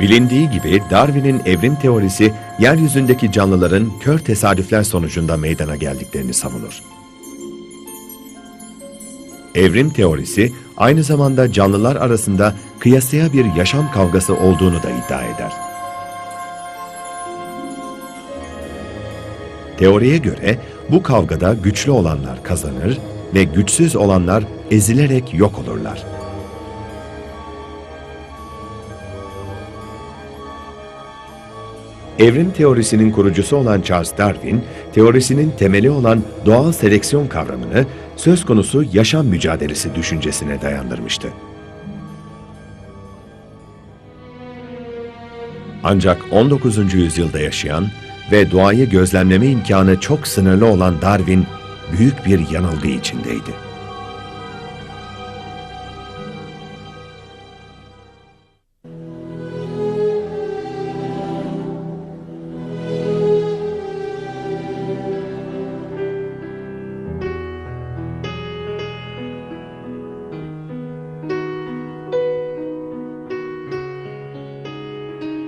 Bilindiği gibi Darwin'in evrim teorisi yeryüzündeki canlıların kör tesadüfler sonucunda meydana geldiklerini savunur. Evrim teorisi aynı zamanda canlılar arasında kıyasıya bir yaşam kavgası olduğunu da iddia eder. Teoriye göre bu kavgada güçlü olanlar kazanır ve güçsüz olanlar ezilerek yok olurlar. Evrim teorisinin kurucusu olan Charles Darwin, teorisinin temeli olan doğal seleksiyon kavramını söz konusu yaşam mücadelesi düşüncesine dayandırmıştı. Ancak 19. yüzyılda yaşayan ve doğayı gözlemleme imkanı çok sınırlı olan Darwin, büyük bir yanılgı içindeydi.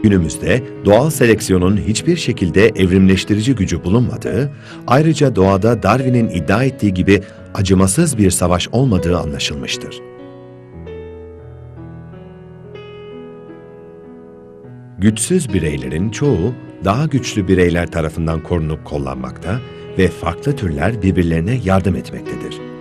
Günümüzde doğal seleksiyonun hiçbir şekilde evrimleştirici gücü bulunmadığı, ayrıca doğada Darwin'in iddia ettiği gibi acımasız bir savaş olmadığı anlaşılmıştır. Güçsüz bireylerin çoğu daha güçlü bireyler tarafından korunup kollanmakta ve farklı türler birbirlerine yardım etmektedir.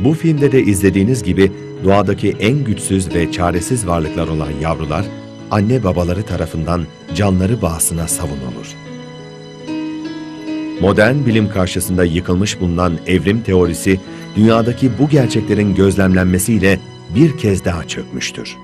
Bu filmde de izlediğiniz gibi doğadaki en güçsüz ve çaresiz varlıklar olan yavrular, anne babaları tarafından canları bağısına savunulur. Modern bilim karşısında yıkılmış bulunan evrim teorisi, dünyadaki bu gerçeklerin gözlemlenmesiyle bir kez daha çökmüştür.